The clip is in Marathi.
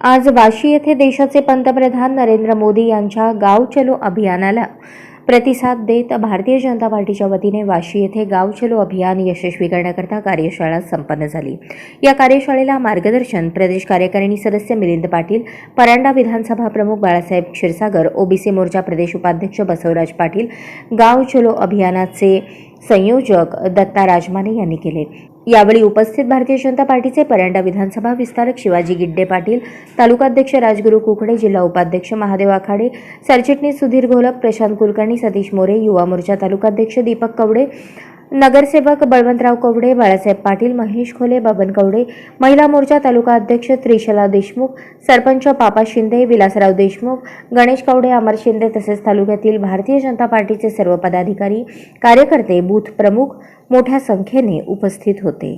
आज वाशी येथे देशाचे पंतप्रधान नरेंद्र मोदी यांच्या गाव चलो अभियानाला प्रतिसाद देत भारतीय जनता पार्टीच्या वतीने वाशी येथे गाव चलो अभियान यशस्वी करण्याकरता कार्यशाळा संपन्न झाली. या कार्यशाळेला मार्गदर्शन प्रदेश कार्यकारिणी सदस्य मिलिंद पाटील परांडा विधानसभा प्रमुख बाळासाहेब क्षीरसागर ओबीसी मोर्चा प्रदेश उपाध्यक्ष बसवराज पाटील गाव चलो अभियानाचे संयोजक दत्ता राजमाने यांनी केले. यावेळी उपस्थित भारतीय जनता पार्टीचे परांडा विधानसभा विस्तारक शिवाजी गिड्डे पाटील तालुकाध्यक्ष राजगुरू कुकडे जिल्हा उपाध्यक्ष महादेव आखाडे सरचिटणीस सुधीर घोलप प्रशांत कुलकर्णी सतीश मोरे युवा मोर्चा तालुकाध्यक्ष दीपक कवडे नगरसेवक बळवंतराव कवडे बाळासाहेब पाटील महेश खोले बबन कवडे महिला मोर्चा तालुका अध्यक्ष त्रिशला देशमुख सरपंच पापा शिंदे विलासराव देशमुख गणेश कवडे अमर शिंदे तसेच तालुक्यातील भारतीय जनता पार्टीचे सर्व पदाधिकारी कार्यकर्ते बूथ प्रमुख मोठ्या संख्येने उपस्थित होते.